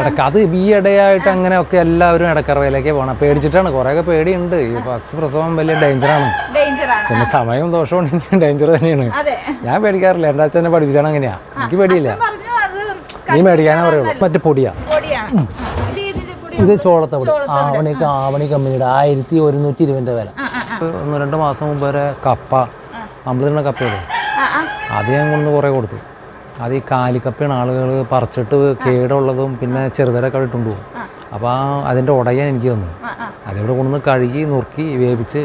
ഇടയ്ക്ക്. അത് ഈ ഇടയായിട്ട് അങ്ങനെയൊക്കെ എല്ലാവരും ഇടക്കറവയിലേക്ക് പോകണം പേടിച്ചിട്ടാണ്. കുറേയൊക്കെ പേടിയുണ്ട്. ഈ ഫസ്റ്റ് പ്രസവം വലിയ ഡേഞ്ചറാണ് പിന്നെ സമയം ദോഷവും ഡേഞ്ചർ തന്നെയാണ്. ഞാൻ പേടിക്കാറില്ല. എന്റെ അച്ഛനെ പഠിപ്പിച്ചാണ് അങ്ങനെയാ. എനിക്ക് പേടിയില്ല. നീ മേടിക്കാനേ പറയുള്ളൂ. മറ്റേ പൊടിയാ. ഇത് ചോളത്തെ പൊടി ഇത് ചോളത്തവിട്. ആവണി ആവണി കമ്പനിയുടെ ആയിരത്തി ഒരുന്നൂറ്റി ഇരുപതിന്റെ വില. ഒന്ന് രണ്ട് മാസം മുമ്പ് വരെ കപ്പ. നമ്മൾ തന്നെ ആ അത് ഞാൻ കൊണ്ട് കുറേ കൊടുത്തു. അത് ഈ കാലിക്കപ്പയാണ് ആളുകൾ പറിച്ചിട്ട് കേടുള്ളതും പിന്നെ ചെറുതരൊക്കെ ഇട്ടുകൊണ്ട് പോകും അപ്പോൾ ആ അതിന്റെ ഉടയാൻ എനിക്ക് തന്നു അതിവിടെ കൊണ്ടുവന്ന് കഴുകി നുറുക്കി വേവിച്ച്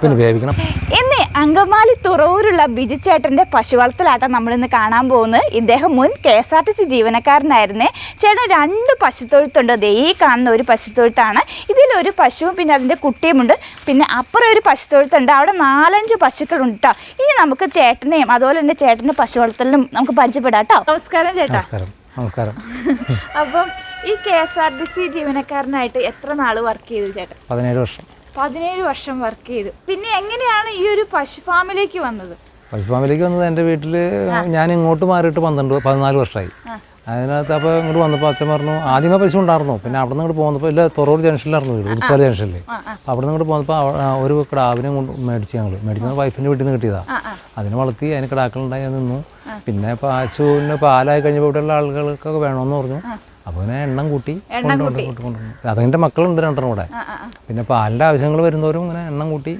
പിന്നെ വേവിക്കണം. അങ്കമാലി തുറവൂരുള്ള ബിജു ചേട്ടന്റെ പശു വളർത്തലാട്ടം നമ്മളിന്ന് കാണാൻ പോകുന്നത്. ഇദ്ദേഹം മുൻ K S R T C ജീവനക്കാരനായിരുന്നേ. ചേട്ടൻ രണ്ട് പശുത്തൊഴുത്തുണ്ട്. ദേ ഈ കാണുന്ന ഒരു പശുത്തൊഴുത്താണ്. ഇതിലൊരു പശുവും പിന്നെ അതിന്റെ കുട്ടിയുമുണ്ട്. പിന്നെ അപ്പുറം ഒരു പശുത്തൊഴുത്തുണ്ട്. അവിടെ നാലഞ്ച് പശുക്കളുണ്ട് കേട്ടോ ഇനി നമുക്ക് ചേട്ടനെയും അതുപോലെ തന്നെ ചേട്ടന്റെ പശു വളർത്തലിനും നമുക്ക് പരിചയപ്പെടാം കേട്ടോ നമസ്കാരം ചേട്ടാ. നമസ്കാരം. നമസ്കാരം. അപ്പം ഈ K S R T C ജീവനക്കാരനായിട്ട് എത്ര നാൾ വർക്ക് ചെയ്തു ചേട്ടൻ? പതിനേഴ് വർഷം. പതിനേഴ് വർഷം വർക്ക് ചെയ്തു. പിന്നെ എങ്ങനെയാണ് ഈ ഒരു പശു ഫാമിലേക്ക് വന്നത്? പശു ഫാമിലേക്ക് വന്നത് എന്റെ വീട്ടിൽ ഞാൻ ഇങ്ങോട്ട് മാറിയിട്ട് പന്ത്രണ്ട് പതിനാല് വർഷമായി. അതിനകത്ത് അപ്പോൾ ഇങ്ങോട്ട് വന്നപ്പോൾ അച്ഛൻ പറഞ്ഞു ആദ്യമേ പശു ഉണ്ടായിരുന്നു? പിന്നെ അവിടെ നിന്ന് ഇങ്ങോട്ട് പോകുന്നപ്പോൾ ഇല്ല തൊറൂർ ജംഗ്ഷനിലായിരുന്നു വീട് ഉടുപ്പാല ജംഗ്ഷനിൽ അവിടെ നിന്ന് ഇങ്ങോട്ട് പോകുന്നപ്പോൾ ഒരു കിടാവിനെ കൊണ്ട് മേടിച്ചു ഞങ്ങൾ മേടിച്ചു വൈഫിന്റെ വീട്ടിൽ നിന്ന് കിട്ടിയതാണ് ആ വളർത്തി അതിന് കിടാക്കളുണ്ടായി നിന്നു. പിന്നെ പശുവിന് പാലായി കഴിഞ്ഞപ്പോൾ ഇവിടെയുള്ള ആളുകൾക്കൊക്കെ വേണമെന്ന് പറഞ്ഞു. അപ്പോൾ ഇങ്ങനെ എണ്ണം കൂട്ടി. അതിന്റെ മക്കളുണ്ട് രണ്ടെണ്ണം കൂടെ. പിന്നെ പാലിന്റെ ആവശ്യങ്ങൾ വരുന്നവരും ഇങ്ങനെ എണ്ണം കൂട്ടി.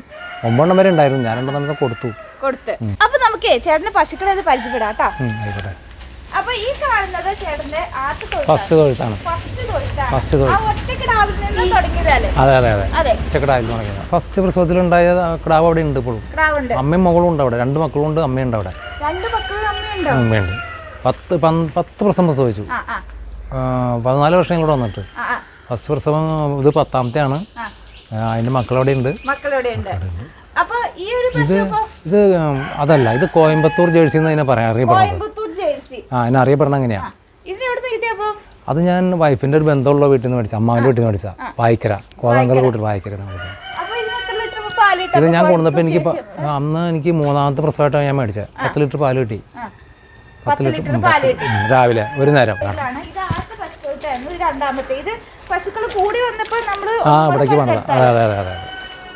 ഒമ്പതെണ്ണം വരെ ഉണ്ടായിരുന്നു. ഞാൻ രണ്ടെണ്ണം തന്നെ കൊടുത്തു. കൊടുത്ത്. അപ്പൊ നമുക്ക് ചേട്ടന്റെ പശുക്കളെ പരിചയപ്പെടാം ആയിക്കോട്ടെ. അപ്പൊ ഈ കാണുന്നത് ചേട്ടന്റെ ഫസ്റ്റ് തൊഴുത്താണ്. ഫസ്റ്റ് അതെ അതെ അതെ. തുടങ്ങിയത് ഫസ്റ്റ് പ്രസവത്തിലുണ്ടായ കിടാവ് അവിടെ ഉണ്ട് ഇപ്പോഴും. അമ്മയും മകളും ഉണ്ട് അവിടെ. രണ്ട് മക്കളും ഉണ്ട് അമ്മയുണ്ട് അവിടെ. അമ്മയുണ്ടോ പത്ത് പത്ത് പ്രസവം പ്രസവിച്ചു. പതിനാല് വർഷം കൂടെ വന്നിട്ട് ഫസ്റ്റ് പ്രസവം ഇത് പത്താമത്തെയാണ്. അതിന്റെ മക്കളവിടെ ഉണ്ട് ഇത് ഇത് അതല്ല ഇത് കോയമ്പത്തൂർ ജേഴ്സി എന്ന് അതിനെ പറയാം അറിയപ്പെടുന്നത് ആ അതിനെ അറിയപ്പെടുന്ന എങ്ങനെയാ? അത് ഞാൻ വൈഫിന്റെ ഒരു ബന്ധമുള്ള വീട്ടിൽ നിന്ന് മേടിച്ച അമ്മാവിന്റെ വീട്ടിൽ നിന്ന് മേടിച്ച വായിക്കര. കോതങ്കൽ കൂട്ടിൽ വായിക്കര മേടിച്ച ഇത് ഞാൻ കൊണ്ടുവന്നപ്പോൾ എനിക്ക് അന്ന് എനിക്ക് മൂന്നാമത്തെ പ്രസവമായിട്ടാണ് ഞാൻ മേടിച്ചത്. പത്ത് ലിറ്റർ പാൽ കിട്ടി. പത്ത് ലിറ്റർ രാവിലെ ഒരു നേരം. ഇതാണ് ഇത് ഇത് രണ്ടാമത്തെ. ഇത് പശുക്കൾ കൂടി വന്നപ്പോൾ നമ്മൾ ആ ഇവിടേക്ക് വന്നത്. അതെ അതെ അതെ അതെ.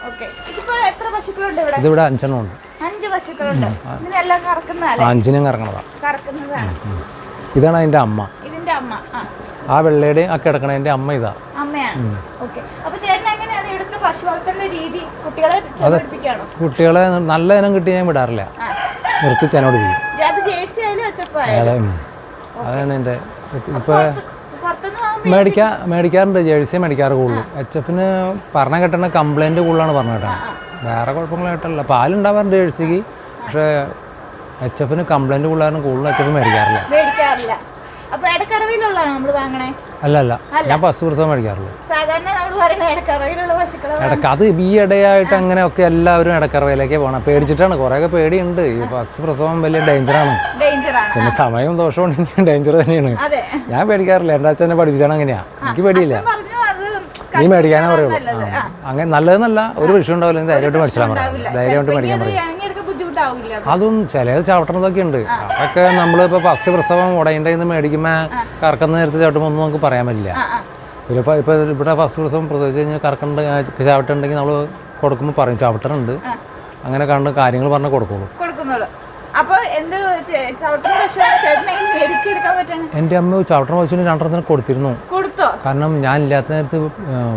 ഓക്കെ. ഇതിപ്പോ എത്ര പശുക്കളുണ്ട് ഇവിടെ? ഇതിവിടെ അഞ്ചെണ്ണം ഉണ്ട്. അഞ്ച് പശുക്കളുണ്ട്. ഇതിനെല്ലാം കറക്കുന്നതല്ലേ? അഞ്ചിനും കറങ്ങണതാണ് കറക്കുന്നതാണ്. ഇതാണ് അതിന്റെ അമ്മ. ഇതിന്റെ അമ്മ ആ. ആ വെള്ളയുടെയും ആ കിടക്കണതിന്റെ അമ്മ ഇതാ. അമ്മയാണ്. ഓക്കെ. അപ്പൊ ചേട്ടൻ എങ്ങനെയാണ് ഇവിടുത്തെ പശു രീതി കുട്ടികളെ പഠിപ്പിക്കാണോ കുട്ടികളെ നല്ല ഇനം കിട്ടി ഞാൻ വിടാറില്ല. നിർത്തി ചെനോട് ചെയ്യും അത് ജേഴ്സി ആയാലും അച്ചപ്പായാലും. അതാണ് എന്റെ ഇപ്പോൾ വാങ്ങുമ്പോ മേടിക്കാ മേടിക്കാറുണ്ട്. ജേഴ്സി മേടിക്കാറ് കൂടുതലും എച്ച് എഫിന് പറഞ്ഞ കെട്ടണ കംപ്ലൈന്റ് കൂടുതലാണ് പറഞ്ഞ കേട്ടാണ് വേറെ കുഴപ്പങ്ങളായിട്ടല്ല പാലുണ്ടാവാറുണ്ട് ജേഴ്സിക്ക് പക്ഷേ എച്ച് എഫിന് കംപ്ലൈന്റ് കൂടുതലാണ്. കൂടുതലും എച്ച് എഫ് മേടിക്കാറില്ല. അപ്പൊ നമ്മൾ വാങ്ങണേ? അല്ല അല്ല. ഞാൻ ബസ് പ്രസവം മേടിക്കാറുള്ളൂ. സാധാരണ നമ്മൾ പറയുന്നത് ഇടക്കറവിലുള്ള പശുക്കളെ ഇടയ്ക്ക് അത് ഈ ഇടയായിട്ട് അങ്ങനെയൊക്കെ എല്ലാവരും ഇടക്കറവയിലേക്ക് പോകണം പേടിച്ചിട്ടാണ്. കുറേയൊക്കെ പേടിയുണ്ട്. ഈ ഫസ്റ്റ് പ്രസവം വലിയ ഡേഞ്ചറാണ് പിന്നെ സമയവും ദോഷവും ഉണ്ടെങ്കിൽ ഡേഞ്ചർ തന്നെയാണ്. ഞാൻ പേടിക്കാറില്ല. എന്റെ അച്ഛനെ പഠിപ്പിച്ചാണ് അങ്ങനെയാ. എനിക്ക് പേടിയില്ല. നീ മേടിക്കാനേ പറയുള്ളൂ. അങ്ങനെ നല്ലതെന്നല്ല ഒരു വിഷയം ഉണ്ടാവില്ല. ധൈര്യമായിട്ട് മേടിച്ചാൽ പറയാം ധൈര്യമായിട്ട് മേടിക്കാൻ പറയും. അതും ചിലത് ചവിട്ടണതൊക്കെ ഉണ്ട് അതൊക്കെ നമ്മളിപ്പോ ഫസ്റ്റ് പ്രസവം ഉടയന്റെ മേടിക്കുമ്പോ കറക്കുന്ന നേരത്തെ ചവിട്ടുമ്പോൾ ഒന്നും നമുക്ക് പറയാൻ പറ്റില്ല. ഇപ്പൊ ഇപ്പൊ ഇവിടെ ഫസ്റ്റ് പ്രസവം പ്രസവിച്ച് കഴിഞ്ഞാൽ കറക്കണ്ട ചവിട്ടുണ്ടെങ്കിൽ നമ്മൾ കൊടുക്കുമ്പോൾ പറയും ചവിട്ടണുണ്ട്. അങ്ങനെ കണ്ട് കാര്യങ്ങൾ പറഞ്ഞ് കൊടുക്കുള്ളൂ. എന്റെ അമ്മ ചവിട്ടണ പശുവിന് രണ്ടെണ്ണത്തിന് കൊടുത്തിരുന്നു. കൊടുത്തോ? കാരണം ഞാൻ ഇല്ലാത്ത നേരത്ത്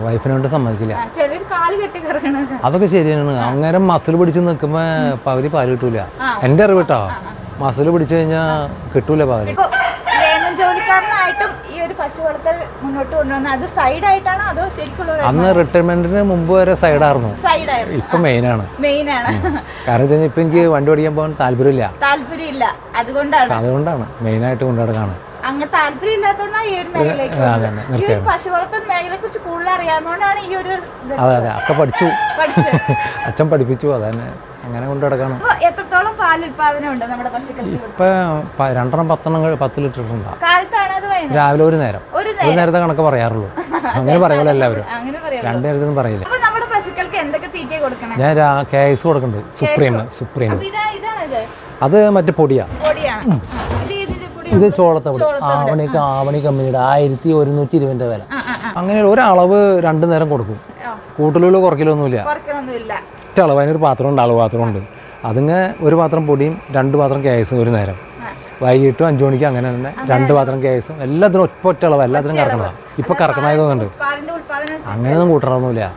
വൈഫിനെ കൊണ്ട് സമ്മതിക്കില്ല. അതൊക്കെ ശരിയാണ്. അങ്ങനെ മസിൽ പിടിച്ച് നിൽക്കുമ്പോൾ പകുതി പാൽ കിട്ടൂല. എന്റെ അറിവ് കേട്ടോ മസിൽ പിടിച്ചു കഴിഞ്ഞാൽ കിട്ടൂല ഇപ്പൊ ഗവൺമെന്റ് ജോലിക്കാരനായിട്ടും ഈ ഒരു പശു വളർത്തൽ മുന്നോട്ട് അത് സൈഡായിട്ടാണോ അതോ ശരിക്കുള്ള അന്ന് റിട്ടയർമെന്റിന് മുമ്പ് വരെ സൈഡായിരുന്നു സൈഡായിരുന്നു ഇപ്പൊ മെയിനാണ് മെയിൻ ആണ്. കാരണം കഴിഞ്ഞാൽ എനിക്ക് വണ്ടി ഓടിക്കാൻ പോകാൻ താല്പര്യമില്ല. താല്പര്യമില്ല. അതുകൊണ്ടാണ്. അതുകൊണ്ടാണ്. മെയിനായിട്ട് കൊണ്ടുനടക്കാണ്. അങ്ങ് താല്പര്യം ഇല്ലാത്തതുകൊണ്ടാണ് ഈ ഒരു മേഖലയ്ക്ക് ഈ ഒരു പശു വളർത്തൽ മേഖലയെ കുറിച്ച് കൂടുതൽ അറിയാവുന്നതുകൊണ്ടാണ് ഈ ഒരു അതെ അതെ ഒക്കെ പഠിച്ചു. അച്ഛൻ പഠിപ്പിച്ചു അതന്നെ. അങ്ങനെ കൊണ്ട് നടക്കാണ്. എത്രത്തോളം പാൽ ഉൽപാദനം ഉണ്ട് നമ്മുടെ പശുക്കൾ ഇപ്പൊ രണ്ടെണ്ണം പത്തെണ്ണം പത്ത് ലിറ്റർ ഉണ്ടാവും. രാവിലെ ഒരു നേരം. ഒരു നേരത്തെ കണക്ക് പറയാറുള്ളൂ. അങ്ങനെ പറയുള്ളൂ എല്ലാവരും. അങ്ങനെ രണ്ട് നേരത്തൊന്നും പറയില്ല. ഞാൻ കെ എസ് കൊടുക്കുന്നുണ്ട് സുപ്രീം സുപ്രീം. അത് മറ്റേ പൊടിയാ. ഇത് ചോളത്തവിട് ആവണിക്ക് ആവണി കമ്പനിയുടെ ആയിരത്തി ഒരുന്നൂറ്റി ഇരുപതിന്റെ വില. അങ്ങനെ ഒരളവ് രണ്ടു നേരം കൊടുക്കും. ആ. കൂട്ടലുകൾ കുറയ്ക്കലൊന്നുമില്ല. ഒറ്റ അളവ്. അതിനൊരു പാത്രം ഉണ്ട് അളവ് പാത്രം ഉണ്ട്. അതിങ്ങ് ഒരു പാത്രം പൊടിയും രണ്ട് പാത്രം കേസും ഒരു നേരം. വൈകിട്ടും അഞ്ചു മണിക്ക് അങ്ങനെ തന്നെ രണ്ട് പാത്രം കേസും എല്ലാത്തിനും ഒറ്റ ഒറ്റ അളവ്. എല്ലാത്തിനും കറക്കണതാണ് ഇപ്പൊ കറക്കണമായതുകൊണ്ട് അങ്ങനെയൊന്നും കൂട്ടണമൊന്നുമില്ല.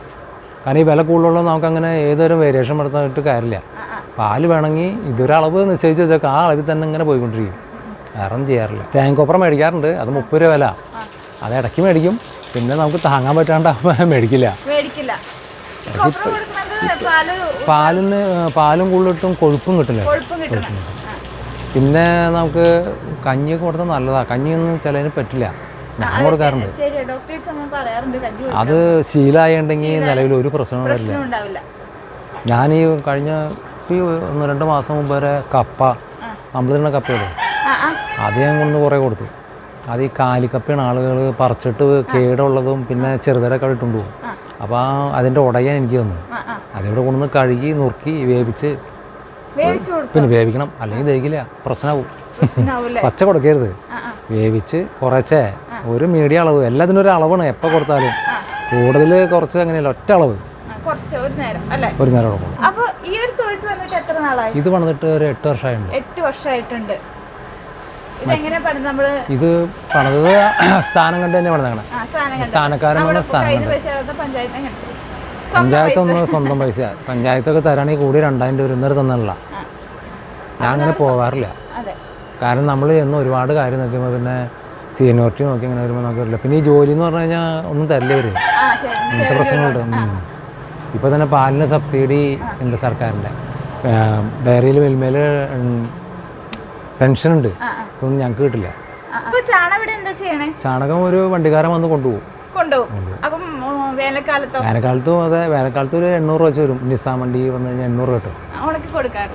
കാരണം ഈ വില കൂടുതലുള്ള നമുക്ക് അങ്ങനെ ഏതൊരു വേരിയേഷൻ വരുത്താനായിട്ട് കാര്യമില്ല. പാൽ വേണമെങ്കിൽ ഇതൊരളവ് നിശ്ചയിച്ച് വെച്ചാൽ ആ അളവിൽ തന്നെ ഇങ്ങനെ പോയിക്കൊണ്ടിരിക്കും. വേറെ ഒന്നും ചെയ്യാറില്ല കൊപ്പറ മേടിക്കാറുണ്ട്. അത് മുപ്പത് രൂപ വില. അത് ഇടയ്ക്ക് മേടിക്കും. പിന്നെ നമുക്ക് താങ്ങാൻ പറ്റാണ്ട് മേടിക്കില്ല. പാലിന് പാലും കൂടുതലിട്ടും കൊഴുപ്പും കിട്ടില്ല. പിന്നെ നമുക്ക് കഞ്ഞിയൊക്കെ കൊടുത്താൽ നല്ലതാണ് കഞ്ഞിയൊന്നും ചിലതിന് പറ്റില്ല. ഞാൻ കൊടുക്കാറുണ്ട്. കഞ്ഞി അത് ശീലമായിട്ടുണ്ടെങ്കിൽ നിലവിൽ ഒരു പ്രശ്നവും വരില്ല. പ്രശ്നം ഉണ്ടാവില്ല. ഞാൻ ഈ കഴിഞ്ഞ ഈ ഒന്ന് രണ്ട് മാസം മുമ്പ് വരെ കപ്പ. നമ്മൾ തന്നെ കപ്പയുള്ളൂ അത് ഞാൻ കൊണ്ട് കുറേ കൊടുത്തു. അത് ഈ കാലിക്കപ്പയാണ് ആളുകൾ പറിച്ചിട്ട് കേടുള്ളതും പിന്നെ ചെറുതരൊക്കെ ഇട്ടുകൊണ്ട് പോകും. അപ്പോൾ ആ അതിന്റെ ഉടയാൻ എനിക്ക് തന്നു. അതിവിടെ കൊണ്ടുവന്ന് കഴുകി നുറുക്കി വേവിച്ച് പിന്നെ വേവിക്കണം. അല്ലെങ്കിൽ ദഹിക്കില്ല. പ്രശ്നമാവും പച്ച കൊടുക്കരുത്. വേവിച്ച് കുറച്ചേ ഒരു മീഡിയം അളവ്. എല്ലാത്തിനും ഒരു അളവാണ് എപ്പോൾ കൊടുത്താലും. കൂടുതൽ കുറച്ച് അങ്ങനെയല്ല ഒറ്റ അളവ്. ഒരു നേരം വന്നിട്ട് നാളായി? ഇത് പണിതിട്ട് ഒരു എട്ട് വർഷമായിട്ടുണ്ട്. എട്ട് വർഷമായിട്ടുണ്ട്. ഇത് പണിതത് സ്ഥാനം കണ്ട് തന്നെ പണിതാണ്. സ്ഥാനക്കാരൻ സ്ഥാനം പഞ്ചായത്ത്. ഒന്ന് സ്വന്തം പൈസ. പഞ്ചായത്തൊക്കെ തരാണെങ്കിൽ കൂടി രണ്ടായിരം രൂപ ഇന്നേരം തന്നല്ല ഞാൻ അങ്ങനെ പോകാറില്ല കാരണം നമ്മൾ എന്ന് ഒരുപാട് കാര്യം നോക്കുമ്പോൾ പിന്നെ സീനിയോറിറ്റി നോക്കി അങ്ങനെ വരുമ്പോൾ നമുക്ക് വരില്ല പിന്നെ ഈ ജോലി എന്ന് പറഞ്ഞു കഴിഞ്ഞാൽ ഒന്നും തരില്ല ഇവർ അങ്ങനത്തെ പ്രശ്നങ്ങളുണ്ട് ഇപ്പോൾ തന്നെ പാലിന് സബ്സിഡി ഉണ്ട് സർക്കാരിന്റെ ഡയറിയിൽ മിൽമയിൽ പെൻഷൻ ഉണ്ട്. ഇതൊന്നും ഞങ്ങൾക്ക് കിട്ടില്ല. അപ്പൊ ചാണകം എന്താ ചെയ്യണേ? ചാണകം ഒരു വണ്ടിക്കാരൻ വന്ന് കൊണ്ടുപോകും. അപ്പം വേനൽക്കാലത്തോ? അതെ വേനൽക്കാലത്ത് ഒരു എണ്ണൂറ് രൂപ വെച്ച് വരും. നിസാം വണ്ടി വന്നു കഴിഞ്ഞാൽ എണ്ണൂറ് കിട്ടും.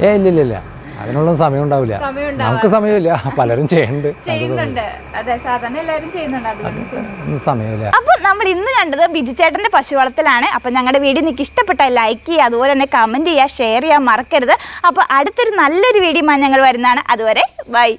ഏ ഇല്ല ഇല്ല ഇല്ല. അതിനുള്ള സമയം ഉണ്ടാവില്ല. സമയം നമുക്ക് സമയമില്ല. പലരും ചെയ്യുന്നുണ്ട്. ചെയ്യുന്നുണ്ട്. അതെ സാധാരണ എല്ലാവരും ചെയ്യുന്നുണ്ട് അതുകൊണ്ട് ചെയ്യുന്നു. ഒന്നും സമയമില്ല. അപ്പോൾ നമ്മൾ ഇന്ന് കണ്ടത് ബിജു ചേട്ടന്റെ പശു വളർത്തലാണ് അപ്പോൾ ഞങ്ങളുടെ വീഡിയോ നിങ്ങൾക്ക് ഇഷ്ടപ്പെട്ടാൽ ലൈക്ക് ചെയ്യുക അതുപോലെ തന്നെ കമന്റ് ചെയ്യുക ഷെയർ ചെയ്യാൻ മറക്കരുത്. അപ്പൊ അടുത്തൊരു നല്ലൊരു വീഡിയോ ഞങ്ങൾ വരുന്നതാണ്. അതുവരെ ബൈ.